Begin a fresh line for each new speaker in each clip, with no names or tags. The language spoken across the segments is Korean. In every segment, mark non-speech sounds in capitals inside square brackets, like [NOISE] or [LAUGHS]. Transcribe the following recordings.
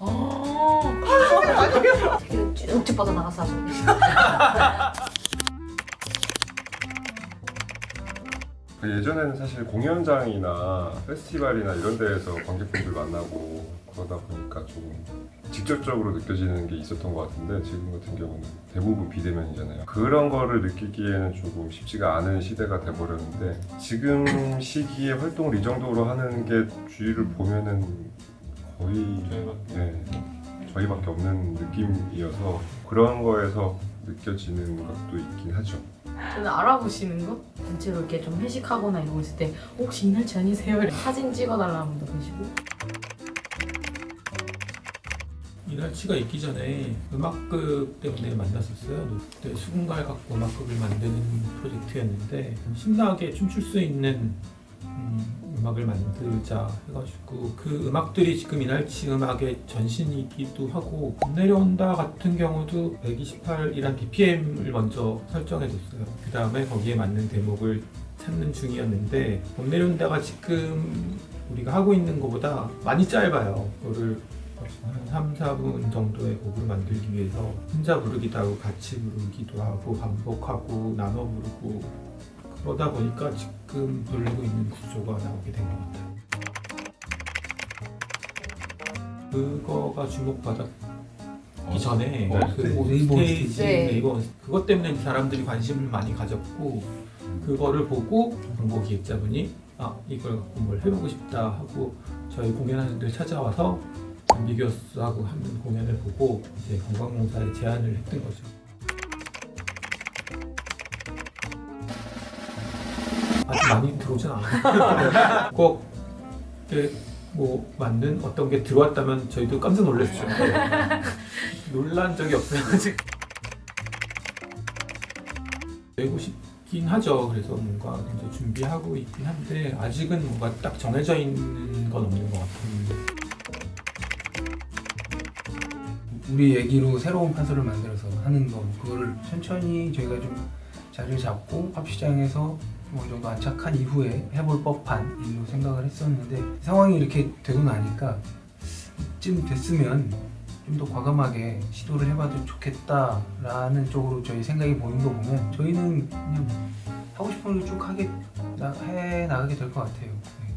어. 되게 쭉쭉 뻗어나가서 아주.
그 예전에는 사실 공연장이나 페스티벌이나 이런 데에서 관객분들 만나고 그러다 보니까 좀 직접적으로 느껴지는 게 있었던 것 같은데 지금 같은 경우는 대부분 비대면이잖아요. 그런 거를 느끼기에는 조금 쉽지가 않은 시대가 돼버렸는데 지금 시기에 활동을 이 정도로 하는 게 주위를 보면은 거의 네, 저희밖에 없는 느낌이어서 그런 거에서 느껴지는 것도 있긴 하죠.
저는 알아보시는 거? 단체로 이렇게 좀 회식하거나 이러고 있을 때 혹시 이날치 아니세요? 이렇게 사진 찍어달라는 분도 계시고
이날치가 있기 전에 음악극 때문에 만났었어요. 그때 수군가를 갖고 음악극을 만드는 프로젝트였는데 신나게 춤출 수 있는 음, 음악을 만들자 해가지고 그 음악들이 지금 이날치 음악의 전신이기도 하고 봄 내려온다 같은 경우도 128이란 BPM을 먼저 설정해뒀어요. 그 다음에 거기에 맞는 대목을 찾는 중이었는데 봄 내려온다가 지금 우리가 하고 있는 것보다 많이 짧아요. 그거를 한 3, 4분 정도의 곡을 만들기 위해서 혼자 부르기도 하고 같이 부르기도 하고 반복하고 나눠 부르고 그러다 보니까 지금 돌리고 있는 구조가 나오게 된 것 같아요. 그거가 주목받았기 전에
어,
그
네,
오-
네이버
스테이지
스테이지.
네이버 그것 때문에 사람들이 관심을 많이 가졌고 그거를 보고 광고 기획자분이 아 이걸 갖고 뭘 해보고 싶다 하고 저희 공연하는 데 찾아와서 비교스하고 하는 공연을 보고 이제 관광공사에 제안을 했던 거죠. 많이 들어오진 않아요. 꼭뭐 맞는 어떤 게 들어왔다면 저희도 깜짝 놀랐죠. 놀란 적이 없어요 아직. 내고 싶긴 하죠. 그래서 뭔가 이제 준비하고 있긴 한데 아직은 뭔가 딱 정해져 있는 건 없는 것 같아요.
우리 얘기로 새로운 판서를 만들어서 하는 거 그거를 천천히 저희가 좀 자리를 잡고 팝 시장에서 뭐 어느 정도 안착한 이후에 해볼 법한 일로 생각을 했었는데 상황이 이렇게 되고 나니까 이쯤 됐으면 좀 더 과감하게 시도를 해봐도 좋겠다라는 쪽으로 저희 생각이 보이는 거 보면 저희는 그냥 하고 싶은 걸쭉 하게 나, 해 나가게 될 것 같아요. 네.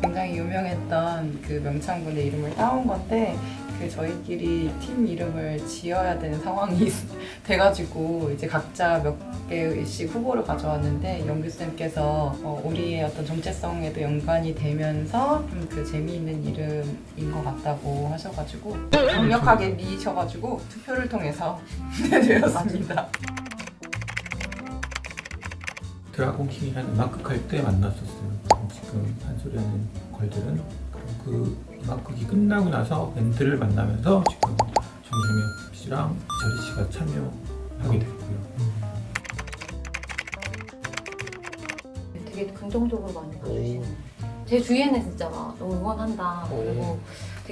굉장히 유명했던 그 명창분의 이름을 따온 건데 그 저희끼리 팀 이름을 지어야 되는 상황이 [LAUGHS] 돼가지고 이제 각자 몇 개씩 후보를 가져왔는데 연규쌤께서 어, 우리의 어떤 정체성에도 연관이 되면서 좀 그 재미있는 이름인 것 같다고 하셔가지고 강력하게 미셔가지고 투표를 통해서 [LAUGHS] 되었습니다.
드라곤킹이라는 음악극 할때 만났었어요. 지금 한 소리하는 걸들은 그리고 그 음악극이 끝나고 나서 멘트를 만나면서 지금 정승엽 씨랑 이철희 씨가 참여하게 됐고요.
되게 긍정적으로 많이 봐주시는 제 주위에는 진짜 막 너무 응원한다 그리고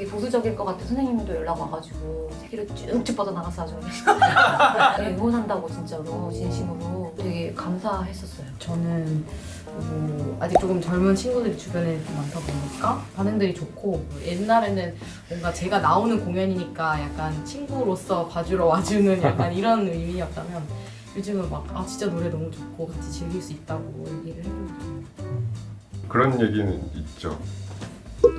되게 보수적일 것 같은 선생님도 연락 와가지고 세계를 쭉쭉 뻗어나가서 아주 되게 응원한다고 진짜로 진심으로 되게 감사했었어요.
저는 뭐 아직 조금 젊은 친구들이 주변에 좀 많다 보니까 반응들이 좋고 옛날에는 뭔가 제가 나오는 공연이니까 약간 친구로서 봐주러 와주는 약간 이런 의미였다면 요즘은 막 아 진짜 노래 너무 좋고 같이 즐길 수 있다고 얘기를 해주고.
그런 얘기는 있죠.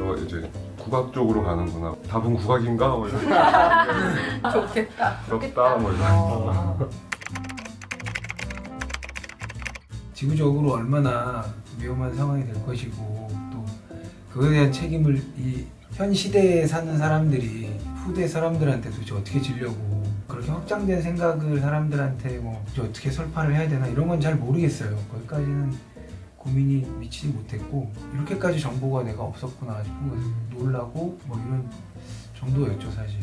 또 이제 국악 쪽으로 가는구나. 답은 국악인가? 뭐 이런 [LAUGHS]
좋겠다.
부럽다. 뭐 이런.
어,
지구적으로 얼마나 위험한 상황이 될 것이고 또 그거에 대한 책임을 이 현 시대에 사는 사람들이 후대 사람들한테 도대체 어떻게 지려고 그렇게 확장된 생각을 사람들한테 뭐 어떻게 설파를 해야 되나 이런 건 잘 모르겠어요. 거기까지는 고민이 미치지 못했고 이렇게까지 정보가 내가 없었구나 싶은 거 놀라고 뭐 이런 정도였죠 사실.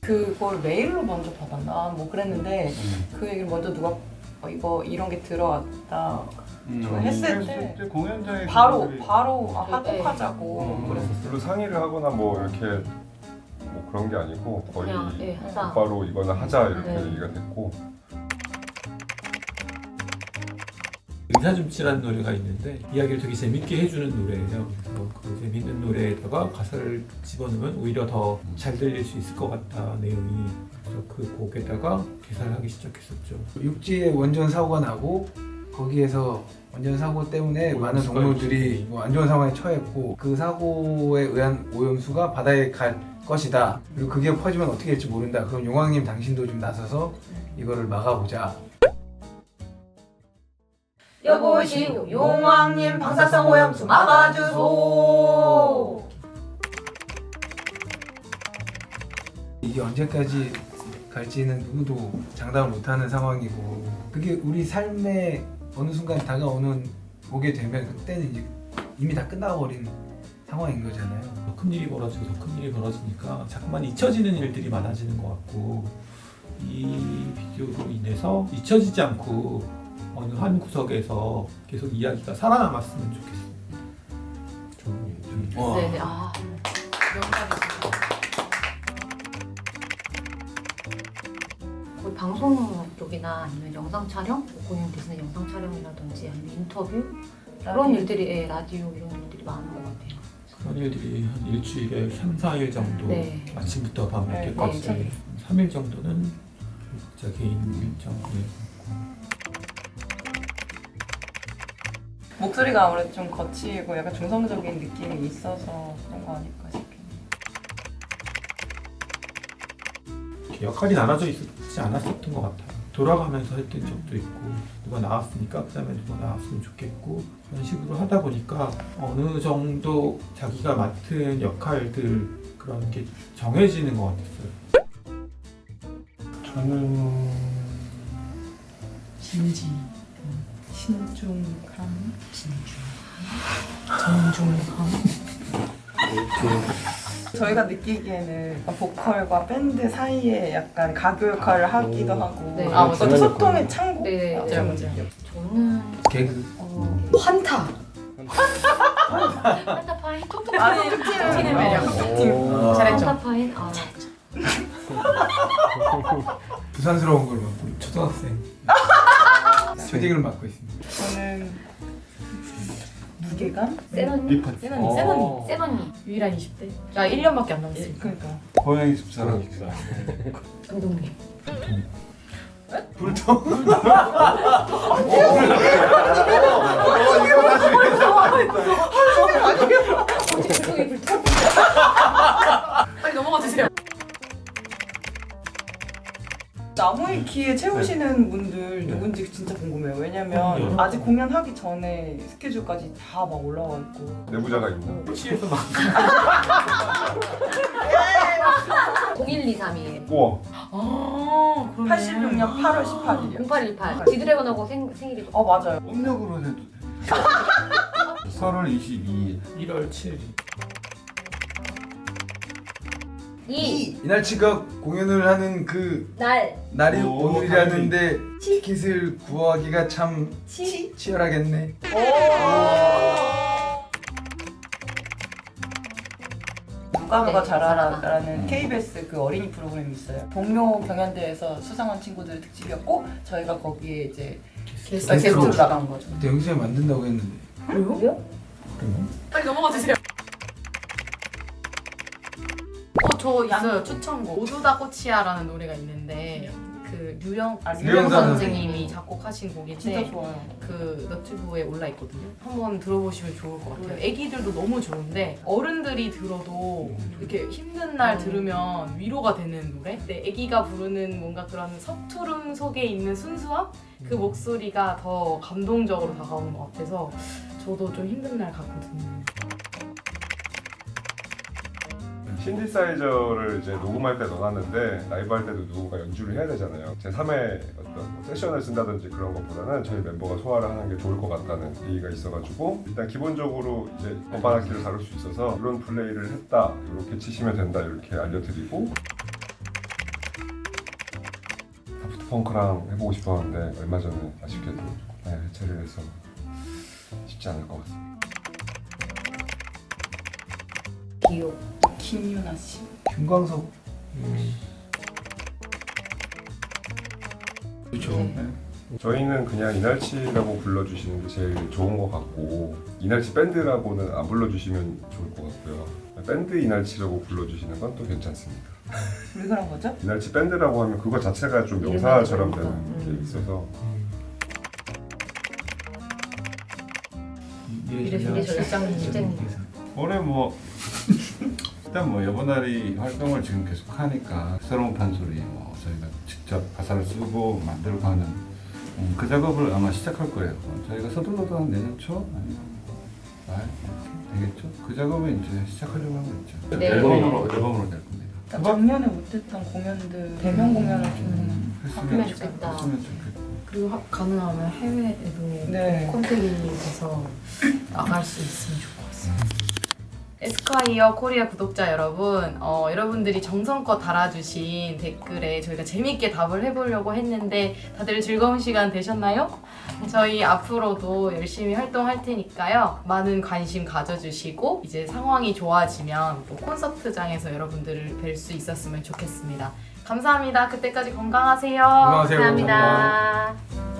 그걸 메일로 먼저 받았나 뭐 그랬는데 그 얘기를 먼저 누가 어, 이거 이런 게 들어왔다 저 했을 때
공연장에
바로
그분들이-
바로 아,
네.
합곡하자고
음,
그랬었어요.
별로 상의를 하거나 뭐 이렇게 뭐 그런 게 아니고 거의
그냥 예 하자
바로 이거는 하자 이렇게
네.
얘기가 됐고
의사줌치라는 노래가 있는데 이야기를 되게 재밌게 해주는 노래예요. 그래서 그 재밌는 노래에다가 가사를 집어넣으면 오히려 더 잘 들릴 수 있을 것 같다 내용이. 그래서 그 곡에다가 개사를 하기 시작했었죠.
육지에 원전 사고가 나고 거기에서 원전 사고 때문에 많은
오염수가
동물들이. 뭐안 좋은 상황에 처했고 그 사고에 의한 오염수가 바다에 갈 것이다. 그리고 그게 퍼지면 어떻게 될지 모른다. 그럼 용왕님 당신도 좀 나서서 이거를 막아보자.
여보시오 용왕님 방사성 오염수 막아주소
이게 언제까지 갈지는 누구도 장담을 못하는 상황이고 그게 우리 삶에 어느 순간 다가오는 오게 되면 그때는 이제 이미 다 끝나버린 상황인 거잖아요.
더 큰 일이 벌어지고 더 큰 일이 벌어지니까 자꾸만 잊혀지는 일들이 많아지는 것 같고 이 비디오로 인해서 잊혀지지 않고 어느 한 구석에서 계속 이야기가 살아남았으면 좋겠어요.
좋은 얘기죠.
와.
네네. 아,
명작이시죠
거의 방송 쪽이나 아니면 영상 촬영, 뭐 공연 대신에 영상 촬영이라든지 아니면 인터뷰 그런 일들이 예, 라디오 이런 일들이 많은 것 같아요.
그런 일들이 한 일주일에 3, 4일 정도
네.
아침부터 밤
네,
늦게까지
네.
3일 정도는 각자 개인 일정
목소리가 아무래도 좀 거치고 약간 중성적인 느낌이 있어서 그런 거 아닐까 싶긴 해요.
역할이 나눠져 있지 않았었던 것 같아요. 돌아가면서 했던 적도 있고 누가 나왔으니까 그 다음에 누가 나왔으면 좋겠고 그런 식으로 하다 보니까 어느 정도 자기가 맡은 역할들 그런 게 정해지는 것 같았어요.
저는
진지
신중함.
정중함
저희가 느끼기에는 보컬과 밴드 사이에 약간 가교 역할을 하기도 하고
네.
아,
아,
맞아요.
소통의 창구?
네,
아,
네,
좀
맞아요.
저는
개그
어,
환타
판타파인?
아, 톡팀의 매력. 톡팀.
아.
잘했죠?
판타파인? 아,
부산스러운 걸로
초등학생 [LAUGHS]
초딩을 맡고 있습니다.
저는 무게감?
센 언니?
센 언니 센 언니
센 언니.
유일한 20대 나 1년밖에 안 남았으니까
그러니까.
고양이 집사람.
감독님.
불통.
빨리
나무의 키에 채우시는 분들 누군지 진짜 궁금해요. 왜냐면
음.
아직 공연하기 전에 스케줄까지 다 막 올라와 있고.
내부자가 있나?
취해서 막 [LAUGHS]
01232.
우와.
아 그러네
86년 8월 18일이요.
0818. 지드래곤하고 생, 생일이
어 맞아요.
음력으로 해도 돼. 8월 22일.
1월 7일
2.
이날 치가 공연을 하는 그
날.
날이
오,
오늘이라는데 티켓을 구하기가 참
치.
치열하겠네.
누가 누가
네,
잘하라라는
음.
KBS 그 어린이 프로그램이 있어요. 동료 경연대회에서 수상한 친구들 특집이었고 저희가 거기에 이제
게스트
게스트로 나간 거죠.
그때 영수에 만든다고 했는데?
그러면
빨리 넘어가 주세요 저 있어요 추천곡 모두다 꽃이야라는 노래가 있는데 그 류영 아 류영
류영선
선생님이 작곡하신 곡인데
진짜 좋아요.
그 너튜브에 올라 있거든요. 한번 들어보시면 좋을 것 같아요. 애기들도 너무 좋은데 어른들이 들어도 이렇게 힘든 날 들으면 위로가 되는 노래. 근데 애기가 부르는 뭔가 그런 서투름 속에 있는 순수함 그 목소리가 더 감동적으로 다가오는 것 같아서 저도 좀 힘든 날 가끔 듣는.
신디사이저를 이제 녹음할 때 넣어놨는데 라이브 할 때도 누군가 연주를 해야 되잖아요. 제 3의 어떤 세션을 쓴다든지 그런 것보다는 저희 멤버가 소화를 하는 게 좋을 것 같다는 얘기가 있어가지고 일단 기본적으로 이제 건반악기를 다룰 수 있어서 이런 플레이를 했다 이렇게 치시면 된다 이렇게 알려드리고 다프트 펑크랑 해보고 싶었는데 얼마 전에 아쉽게도 네, 해체를 해서 쉽지 않을 것 같습니다.
기호.
김유나 씨.
김광석
음,
그렇죠.
네.
저희는 그냥 이날치라고 불러주시는 게 제일 좋은 것 같고 이날치 밴드라고는 안 불러주시면 좋을 것 같고요. 밴드 이날치라고 불러주시는 건 또 괜찮습니다.
왜 그런 거죠?
이날치 밴드라고 하면 그거 자체가 좀 명사처럼. 되는 게
음.
있어서
미래
미래 절장님.
올해 뭐 일단 뭐 여보나리 활동을 지금 계속 하니까 새로운 판소리 뭐 저희가 직접 가사를 쓰고 만들고 하는 음, 그 작업을 아마 시작할 거예요. 어, 저희가 서둘러도 한 내년 초 아니면 말 이렇게 되겠죠. 그 작업을 이제 시작하려고 하고 있죠.
네.
앨범으로 앨범으로 될 겁니다.
그러니까 작년에 못했던 공연들 대면 공연을 좀
했으면 좋겠다.
했으면 좋겠다.
그리고 하- 가능하면 해외에도
네.
콘택이 돼서 나갈 수 있으면 좋을 것 같습니다. 에스콰이어 코리아 구독자 여러분, 어, 여러분들이 정성껏 달아주신 댓글에 저희가 재밌게 답을 해보려고 했는데 다들 즐거운 시간 되셨나요? 저희 앞으로도 열심히 활동할 테니까요. 많은 관심 가져주시고 이제 상황이 좋아지면 또 콘서트장에서 여러분들을 뵐 수 있었으면 좋겠습니다. 감사합니다. 그때까지 건강하세요.
건강하세요.
감사합니다.